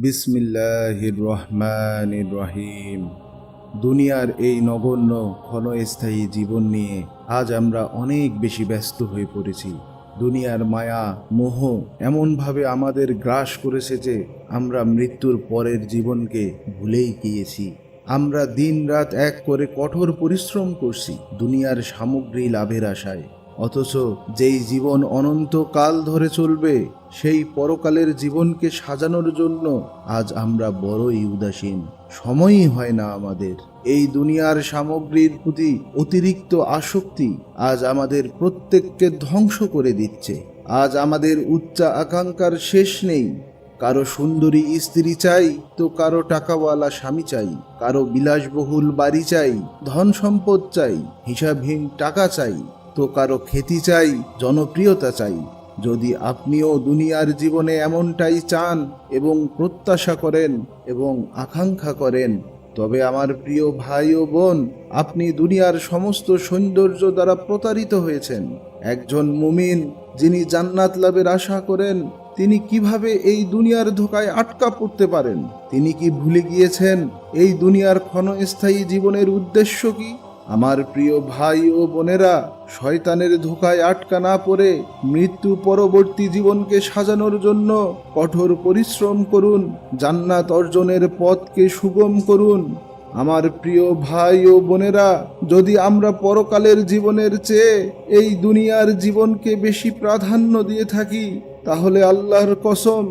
বিসমিল্লাহির রহমানির রহিম দুনিয়ার এই নগণ্য ক্ষণস্থায়ী জীবন নিয়ে আজ আমরা অনেক বেশি ব্যস্ত হয়ে পড়েছি। দুনিয়ার মায়া, মোহ এমনভাবে আমাদের গ্রাস করেছে যে আমরা মৃত্যুর পরের জীবনকে ভুলেই গিয়েছি। আমরা দিন রাত এক করে কঠোর পরিশ্রম করছি দুনিয়ার সামগ্রী লাভের আশায়। অথচ যেই জীবন অনন্তকাল ধরে চলবে, সেই পরকালের জীবনকে সাজানোর জন্য আজ আমরা বড়ই উদাসীন। সময়ই হয় না আমাদের। এই দুনিয়ার সামগ্রীর প্রতি অতিরিক্ত আসক্তি আজ আমাদের প্রত্যেককে ধ্বংস করে দিচ্ছে। আজ আমাদের উচ্চা আকাঙ্ক্ষার শেষ নেই। কারও সুন্দরী স্ত্রী চাই তো কারও টাকাওয়ালা স্বামী চাই। কারও বিলাসবহুল বাড়ি চাই ধন সম্পদ চাই, হিসাবহীন টাকা চাই। কারও খ্যাতি চাই, জনপ্রিয়তা চাই। যদি আপনিও দুনিয়ার জীবনে এমনটাই চান এবং প্রত্যাশা করেন এবং আকাঙ্ক্ষা করেন, তবে আমার প্রিয় ভাই ও বোন, আপনি দুনিয়ার সমস্ত সৌন্দর্য দ্বারা প্রতারিত হয়েছেন। একজন মুমিন যিনি জান্নাত লাভের আশা করেন, তিনি কীভাবে এই দুনিয়ার ধোকায় আটকা পড়তে পারেন? তিনি কি ভুলে গিয়েছেন এই দুনিয়ার ক্ষণস্থায়ী জীবনের উদ্দেশ্য কি? আমার প্রিয় ভাই ও বোনেরা, শয়তানের ধোকায় আটকা না পড়ে মৃত্যু পরবর্তী জীবনকে সাজানোর জন্য কঠোর পরিশ্রম করুন, জান্নাত অর্জনের পথকে সুগম করুন। আমার প্রিয় ভাই ও বোনেরা, যদি আমরা পরকালের জীবনের চেয়ে এই দুনিয়ার জীবনকে বেশি প্রাধান্য দিয়ে থাকি, তাহলে আল্লাহর কসম,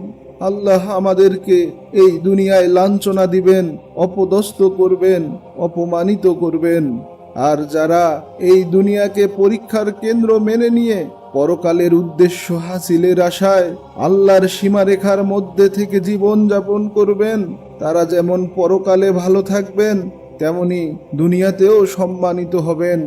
আল্লাহ আমাদেরকে এই দুনিয়ায় লাঞ্ছনা দিবেন, অপদস্থ করবেন, অপমানিত করবেন। আর যারা এই দুনিয়াকে পরীক্ষার কেন্দ্র মেনে নিয়ে পরকালের উদ্দেশ্য হাসিলের আশায় আল্লাহর সীমারেখার মধ্যে থেকে জীবন যাপন করবেন, তারা যেমন পরকালে ভালো থাকবেন, তেমনি দুনিয়াতেও সম্মানিত হবেন।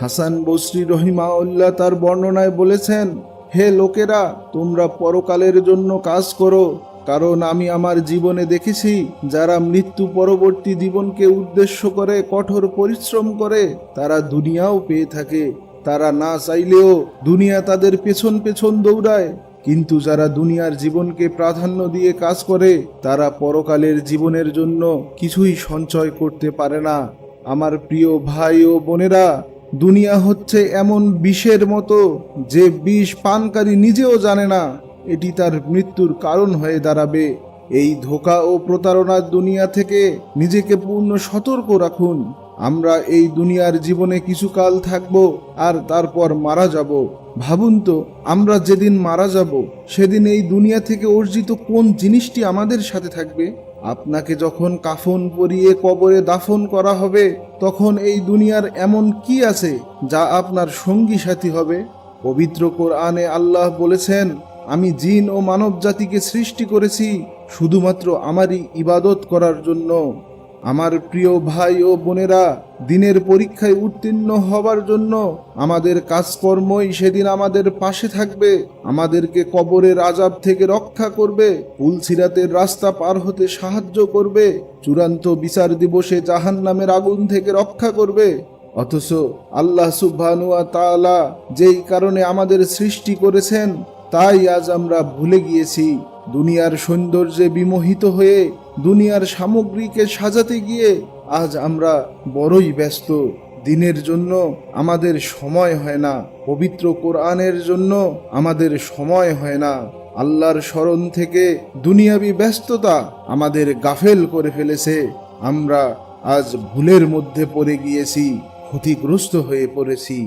হাসান বসরি রহিমাউল্লাহ তার বর্ণনায় বলেছেন, হে লোকেরা, তোমরা পরকালের জন্য কাজ করো কারণ আমি আমার জীবনে দেখেছি, যারা মৃত্যু পরবর্তী জীবনকে উদ্দেশ্য করে, কঠোর পরিশ্রম করে, তারা দুনিয়াও পেয়ে থাকে। তারা না চাইলেও দুনিয়া তাদের পেছন পেছন দৌড়ায়। কিন্তু যারা দুনিয়ার জীবনকে প্রাধান্য দিয়ে কাজ করে, তারা পরকালের জীবনের জন্য কিছুই সঞ্চয় করতে পারে না। আমার প্রিয় ভাই ও বোনেরা, দুনিয়া হচ্ছে এমন বিষের মতো, যে বিষ পানকারী নিজেও জানে না। এটি তার মৃত্যুর কারণ হয়ে দাঁড়াবে। এই ধোকা ও প্রতারণার দুনিয়া থেকে নিজেকে পূর্ণ সতর্ক রাখুন। আমরা এই দুনিয়ার জীবনে কিছুকাল থাকব আর তারপর মারা যাব। ভাবুন তো, আমরা যেদিন মারা যাব, সেদিন এই দুনিয়া থেকে অর্জিত কোন জিনিসটি আমাদের সাথে থাকবে? আপনাকে যখন কাফন পরিয়ে কবরে দাফন করা হবে, তখন এই দুনিয়ার এমন কি আছে যা আপনার সঙ্গী সাথী হবে? পবিত্র কোরআনে আল্লাহ বলেছেন আমি জিন ও মানব জাতিকে সৃষ্টি করেছি শুধুমাত্র আমারই ইবাদত করার জন্য। আমার প্রিয় ভাই ও বোনেরা, দিনের পরীক্ষায় উত্তীর্ণ হবার জন্য আমাদের কাজকর্মই সেদিন আমাদের পাশে থাকবে। আমাদেরকে কবরের আজাব থেকে রক্ষা করবে পুলসিরাতের রাস্তা পার হতে সাহায্য করবে, চূড়ান্ত বিচার দিবসে জাহান নামের আগুন থেকে রক্ষা করবে। অথচ আল্লাহ সুবহানুয়া তাআলা যেই কারণে আমাদের সৃষ্টি করেছেন তাই আজ আমরা ভুলে গিয়েছি, দুনিয়ার সৌন্দর্যে বিমোহিত হয়ে, দুনিয়ার সামগ্রীকে সাজাতে গিয়ে আজ আমরা বড়ই ব্যস্ত। দিনের জন্য আমাদের সময় হয় না, পবিত্র কোরআনের জন্য আমাদের সময় হয় না। আল্লাহর স্মরণ থেকে দুনিয়াবি ব্যস্ততা আমাদের গাফেল করে ফেলেছে। আমরা আজ ভুলের মধ্যে পড়ে গিয়েছি, ক্ষতিগ্রস্ত হয়ে পড়েছি।